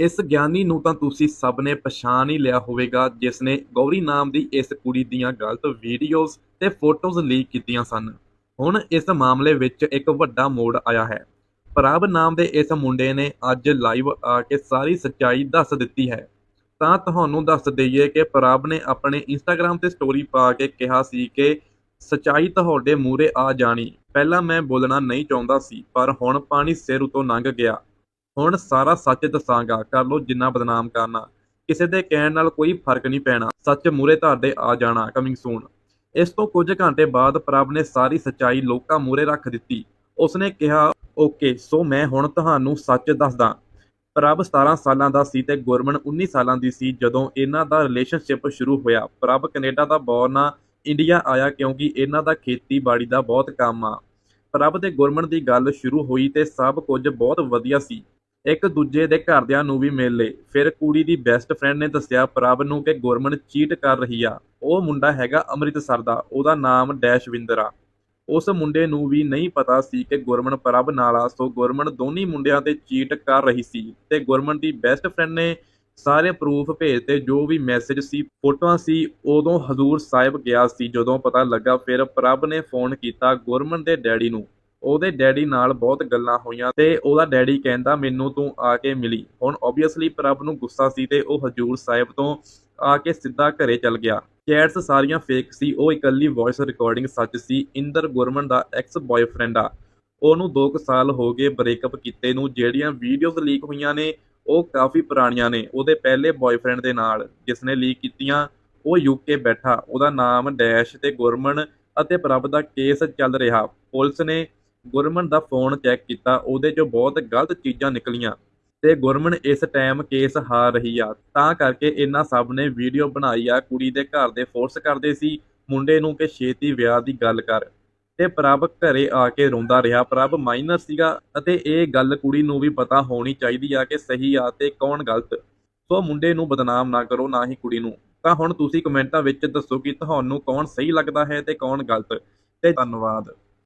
ਇਸ ਗਿਆਨੀ ਨੂੰ ਤਾਂ ਤੁਸੀਂ ਸਭ ਨੇ ਪਛਾਣ ਹੀ ਲਿਆ ਹੋਵੇਗਾ ਜਿਸ ਨੇ ਗੌਰੀ ਨਾਮ ਦੀ ਇਸ ਕੁੜੀ ਦੀਆਂ ਗਲਤ ਵੀਡੀਓਜ਼ ਤੇ ਫੋਟੋਜ਼ ਲੀਕ ਕੀਤੀਆਂ ਸਨ। ਹੁਣ ਇਸ ਮਾਮਲੇ ਵਿੱਚ ਇੱਕ ਵੱਡਾ ਮੋੜ ਆਇਆ ਹੈ। ਪ੍ਰਭ ਨਾਮ ਦੇ ਇਸ ਮੁੰਡੇ ਨੇ ਅੱਜ ਲਾਈਵ ਆ ਕੇ ਸਾਰੀ ਸੱਚਾਈ ਦੱਸ ਦਿੱਤੀ ਹੈ। ਤਾਂ ਤੁਹਾਨੂੰ ਦੱਸ ਦਈਏ ਕਿ ਪ੍ਰਭ ਨੇ ਆਪਣੇ ਇੰਸਟਾਗ੍ਰam ਤੇ ਸਟੋਰੀ ਪਾ ਕੇ ਕਿਹਾ ਸੀ ਕਿ ਸੱਚਾਈ ਤੁਹਾਡੇ ਮੂਹਰੇ ਆ ਜਾਣੀ। ਪਹਿਲਾਂ ਮੈਂ ਬੋਲਣਾ ਨਹੀਂ ਚਾਹੁੰਦਾ ਸੀ, ਪਰ ਹੁਣ ਪਾਣੀ ਸਿਰ ਉਤੋਂ ਲੰਘ ਗਿਆ। ਹੁਣ ਸਾਰਾ ਸੱਚ ਦੱਸਾਂਗਾ, ਕਰ ਲੋ ਜਿੰਨਾ ਬਦਨਾਮ ਕਰਨਾ। ਕਿਸੇ ਦੇ ਕਹਿਣ ਨਾਲ ਕੋਈ ਫ਼ਰਕ ਨਹੀਂ ਪੈਣਾ, ਸੱਚ ਮੂਹਰੇ ਤੁਹਾਡੇ ਆ ਜਾਣਾ ਕਮਿੰਗ ਸੂਨ ਇਸ ਤੋਂ ਕੁਝ ਘੰਟੇ ਬਾਅਦ ਪ੍ਰਭ ਨੇ ਸਾਰੀ ਸੱਚਾਈ ਲੋਕਾਂ ਮੂਹਰੇ ਰੱਖ ਦਿੱਤੀ। ਉਸਨੇ ਕਿਹਾ, ਓਕੇ, ਸੋ ਮੈਂ ਹੁਣ ਤੁਹਾਨੂੰ ਸੱਚ ਦੱਸਦਾ। ਪ੍ਰਭ 17 ਸਾਲਾਂ ਦਾ ਸੀ ਤੇ ਗੁਰਮਨ 19 ਸਾਲਾਂ ਦੀ ਸੀ ਜਦੋਂ ਇਹਨਾਂ ਦਾ ਰਿਲੇਸ਼ਨਸ਼ਿਪ ਸ਼ੁਰੂ ਹੋਇਆ। ਪ੍ਰਭ ਕੈਨੇਡਾ ਦਾ ਬੌਰਨ ਇੰਡੀਆ ਆਇਆ ਕਿਉਂਕਿ ਇਹਨਾਂ ਦਾ ਖੇਤੀਬਾੜੀ ਦਾ ਬਹੁਤ ਕੰਮ ਆ। ਪ੍ਰਭ ਤੇ ਗੁਰਮਨ ਦੀ ਗੱਲ ਸ਼ੁਰੂ ਹੋਈ ਤੇ ਸਭ ਕੁਝ ਬਹੁਤ ਵਧੀਆ ਸੀ। ਇੱਕ ਦੂਜੇ ਦੇ ਘਰਦਿਆਂ ਨੂੰ ਵੀ ਮਿਲ ਲਏ। ਫਿਰ ਕੁੜੀ ਦੀ ਬੈਸਟ ਫਰੈਂਡ ਨੇ ਦੱਸਿਆ, ਪ੍ਰਭ ਨੂੰ ਕਿ ਗੁਰਮਨ ਚੀਟ ਕਰ ਰਹੀ ਆ। ਉਹ ਮੁੰਡਾ ਹੈਗਾ ਅੰਮ੍ਰਿਤਸਰ ਦਾ, ਉਹਦਾ ਨਾਮ ਡੈਸ਼ਵਿੰਦਰ। ਆ ਉਸ ਮੁੰਡੇ ਨੂੰ ਵੀ ਨਹੀਂ ਪਤਾ ਸੀ ਕਿ ਗੁਰਮਨ ਪ੍ਰਭ ਨਾਲ ਆ, ਸੋ ਗੁਰਮਨ ਦੋਨੀ ਮੁੰਡਿਆਂ ਤੇ ਚੀਟ ਕਰ ਰਹੀ ਸੀ ਤੇ ਗੁਰਮਨ ਦੀ ਬੈਸਟ ਫਰੈਂਡ ਨੇ ਸਾਰੇ ਪ੍ਰੂਫ ਭੇਜਤੇ, ਜੋ ਵੀ ਮੈਸੇਜ ਸੀ, ਫੋਟੋਆਂ ਸੀ, ਉਦੋਂ ਹਜ਼ੂਰ ਸਾਹਿਬ ਗਿਆ ਸੀ। ਜਦੋਂ ਪਤਾ ਲੱਗਾ, ਫਿਰ ਪ੍ਰਭ ਨੇ ਫੋਨ ਕੀਤਾ ਗੁਰਮਨ ਦੇ ਡੈਡੀ ਨੂੰ। ਉਹਦੇ ਡੈਡੀ ਨਾਲ ਬਹੁਤ ਗੱਲਾਂ ਹੋਈਆਂ ਤੇ ਉਹਦਾ ਡੈਡੀ ਕਹਿੰਦਾ, ਮੈਨੂੰ ਤੂੰ ਆ ਕੇ ਮਿਲੀ। ਹੁਣ ਆਬਵੀਅਸਲੀ ਪ੍ਰਭ ਨੂੰ ਗੁੱਸਾ ਸੀ ਤੇ ਉਹ ਹਜ਼ੂਰ ਸਾਹਿਬ ਤੋਂ ਆ ਕੇ ਸਿੱਧਾ ਘਰੇ ਚਲ ਗਿਆ। ਚੈਟਸ ਸਾਰੀਆਂ ਫੇਕ ਸੀ, ਉਹ ਇਕੱਲੀ ਵੌਇਸ ਰਿਕਾਰਡਿੰਗ ਸੱਚ ਸੀ। ਇੰਦਰ ਗੁਰਮਨ ਦਾ ਐਕਸ ਬॉयਫ੍ਰੈਂਡ ਆ। ਉਹਨੂੰ 2 ਸਾਲ ਹੋ ਗਏ ਬ੍ਰੇਕਅਪ ਕੀਤੇ ਨੂੰ, ਜਿਹੜੀਆਂ ਵੀਡੀਓਜ਼ ਲੀਕ ਹੋਈਆਂ ਨੇ, ਉਹ ਕਾਫੀ ਪੁਰਾਣੀਆਂ ਨੇ। ਉਹਦੇ ਪਹਿਲੇ ਬॉयਫ੍ਰੈਂਡ ਦੇ ਨਾਲ ਜਿਸ ਨੇ ਲੀਕ ਕੀਤੀਆਂ, ਉਹ ਯੂਕੇ ਬੈਠਾ। ਉਹਦਾ ਨਾਮ ਡੈਸ਼ ਤੇ ਗੁਰਮਨ ਅਤੇ ਪ੍ਰਭ ਦਾ ਕੇਸ ਚੱਲ ਰਿਹਾ। ਪੁਲਿਸ ਨੇ ਗੁਰਮਨ ਦਾ ਫੋਨ ਚੈੱਕ ਕੀਤਾ, ਉਹਦੇ 'ਚੋਂ ਬਹੁਤ ਗਲਤ ਚੀਜ਼ਾਂ ਨਿਕਲੀਆਂ ਤੇ ਗੁਰਮਨ ਇਸ ਟਾਈਮ ਕੇਸ ਹਾਰ ਰਹੀ ਆ। ਤਾਂ ਕਰਕੇ ਇਹਨਾਂ ਸਭ ਨੇ ਵੀਡੀਓ ਬਣਾਈ ਆ, ਕੁੜੀ ਦੇ ਘਰ ਦੇ ਫੋਰਸ ਕਰਦੇ ਸੀ, ਮੁੰਡੇ ਨੂੰ ਕਿ ਛੇਤੀ ਵਿਆਹ ਦੀ ਗੱਲ ਕਰ। ਤੇ ਪ੍ਰਭ ਘਰੇ ਆ ਕੇ ਰੋਂਦਾ ਰਿਹਾ। ਪ੍ਰਭ ਮਾਈਨਰ ਸੀਗਾ ਅਤੇ ਇਹ ਗੱਲ ਕੁੜੀ ਨੂੰ ਵੀ ਪਤਾ ਹੋਣੀ ਚਾਹੀਦੀ ਆ ਕਿ ਸਹੀ ਆ ਤੇ ਕੌਣ ਗਲਤ। ਸੋ ਮੁੰਡੇ ਨੂੰ ਬਦਨਾਮ ਨਾ ਕਰੋ, ਨਾ ਹੀ ਕੁੜੀ ਨੂੰ। ਤਾਂ ਹੁਣ ਤੁਸੀਂ ਕਮੈਂਟਾਂ ਵਿੱਚ ਦੱਸੋ ਕਿ ਤੁਹਾਨੂੰ ਕੌਣ ਸਹੀ ਲੱਗਦਾ ਹੈ ਤੇ ਕੌਣ ਗਲਤ। ਤੇ ਧੰਨਵਾਦ।